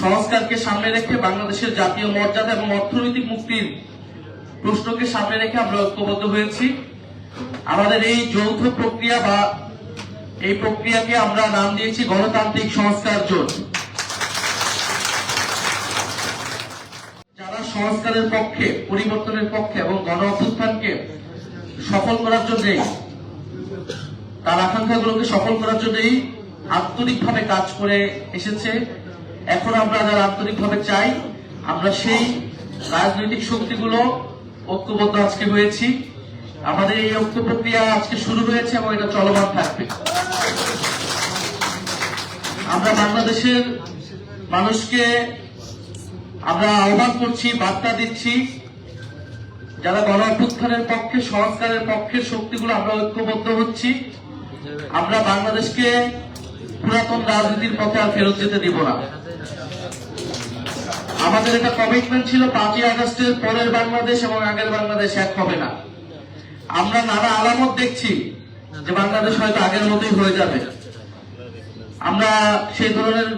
সংস্কারকে সামনে রেখে বাংলাদেশের জাতীয় মর্যাদা এবং অর্থনৈতিক মুক্তির প্রশ্নকে সামনে রেখে আমরা ঐক্যবদ্ধ হয়েছি। আমাদের এই যৌথ প্রক্রিয়া বা এই প্রক্রিয়াকে আমরা নাম দিয়েছি গণতান্ত্রিক সংস্কার জোট। যারা সংস্কারের পক্ষে, পরিবর্তনের পক্ষে এবং গণ অভ্যুত্থানকে সফল করার জন্যই, তার আকাঙ্ক্ষাগুলোকে সফল করার জন্যই আন্তরিকভাবে কাজ করে এসেছে। এখন আমরা যারা আন্তরিকভাবে চাই, আমরা সেই রাজনৈতিক শক্তিগুলো ঐক্যবদ্ধ আজকে হয়েছি। আমাদের এই ঐক্য প্রক্রিয়া আজকে শুরু হয়েছে এবং এটা চলমান থাকবে। আমরা বাংলাদেশের মানুষকে আমরা আহ্বান করছি, বার্তা দিচ্ছি, যারা গণ অভ্যুত্থানের পক্ষে সংস্কারের পক্ষে শক্তিগুলো আমরা ঐক্যবদ্ধ হচ্ছি। আমরা বাংলাদেশকে পুরাতন রাজনীতির পথে আর ফেরত যেতে দিব না। আমাদের একটা কমিটমেন্ট ছিল পাঁচই আগস্টের পরের বাংলাদেশ এবং আগের বাংলাদেশ এক হবে না। আমরা নানা আলামত দেখছি যে বাংলাদেশ হয়তো আগের মতোই হয়ে যাবে। আমরা সেই ধরনের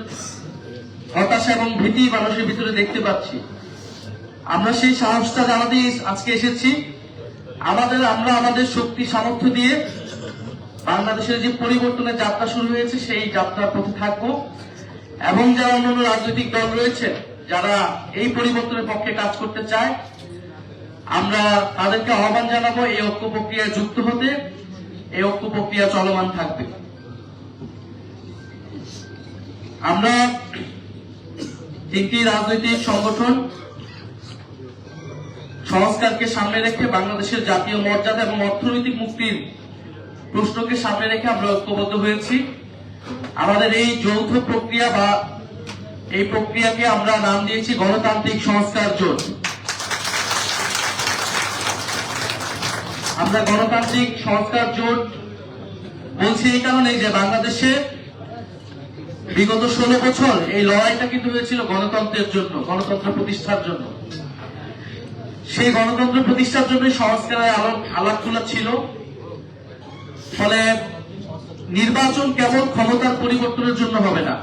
হতাশা এবং ভীতি মানুষের ভিতরে দেখতে পাচ্ছি। আমরা সেই সাহসটা জানাতেই আজকে এসেছি, আমাদের, আমরা আমাদের শক্তি, সামর্থ্য দিয়ে বাংলাদেশের যে পরিবর্তনের যাত্রা শুরু হয়েছে, সেই যাত্রার পথে থাকব। এবং যারা অন্যান্য রাজনৈতিক দল রয়েছে যারা এই পরিবর্তনের পক্ষে কাজ করতে চায়, আমরা তাদেরকে আহ্বান জানাব এই ঐক্য প্রক্রিয়ায় যুক্ত হতে। এই ঐক্য প্রক্রিয়া চলমান থাকবে। আমরা তিনটি রাজনৈতিক সংগঠন সংস্কারকে সামনে রেখে বাংলাদেশের জাতীয় মর্যাদা এবং অর্থনৈতিক মুক্তির প্রশ্নকে সামনে রেখে আমরা ঐক্যবদ্ধ হয়েছি। আমাদের এই যৌথ প্রক্রিয়া বা এই প্রক্রিয়াকে আমরা নাম দিয়েছি গণতান্ত্রিক সংস্কার জোট। আমরা গণতান্ত্রিক সংস্কার জোট বলছি এই কারণে যে বাংলাদেশে বিগত ষোলো বছর এই লড়াইটা কিন্তু হয়েছিল গণতন্ত্রের জন্য, গণতন্ত্র প্রতিষ্ঠার জন্য। সেই গণতন্ত্র প্রতিষ্ঠার জন্য সংস্কারের আলাপ আলাপগুলো ছিল। ফলে নির্বাচন কেবল ক্ষমতার পরিবর্তনের জন্য হবে না।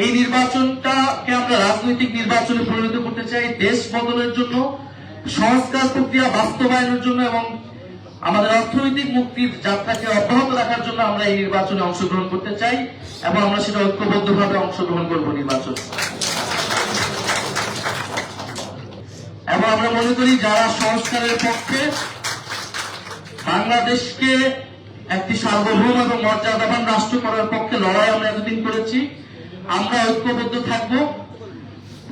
এই নির্বাচনটাকে আমরা রাজনৈতিক নির্বাচনে পরিণত করতে চাই দেশ বদলের জন্য, সংস্কার প্রক্রিয়া বাস্তবায়নের জন্য এবং আমাদের অর্থনৈতিক মুক্তির যাত্রাকে অব্যাহত রাখার জন্য আমরা এই নির্বাচনে অংশগ্রহণ করতে চাই এবং আমরা সেটা ঐক্যবদ্ধভাবে অংশগ্রহণ করব নির্বাচন। এবং আমরা মনে করি যারা সংস্কারের পক্ষে বাংলাদেশকে একটি সার্বভৌম এবং মর্যাদাবান রাষ্ট্র করার পক্ষে লড়াই আমরা এতদিন করেছি আমরা ঐক্যবদ্ধ থাকব।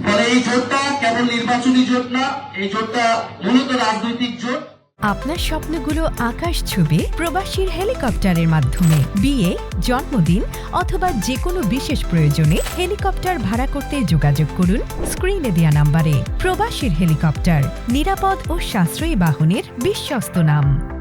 ফলে এই জোটটা কেবল নির্বাচনী জোট না, এই জোটটা মূলত রাজনৈতিক জোট। আপনার স্বপ্নগুলো আকাশ ছুবে প্রবাসীর হেলিকপ্টারের মাধ্যমে। বিয়ে, জন্মদিন অথবা যে কোনো বিশেষ প্রয়োজনে হেলিকপ্টার ভাড়া করতে যোগাযোগ করুন স্ক্রিনে দেয়া নাম্বারে। প্রবাসীর হেলিকপ্টার, নিরাপদ ও সাশ্রয়ী বাহনের বিশ্বস্ত নাম।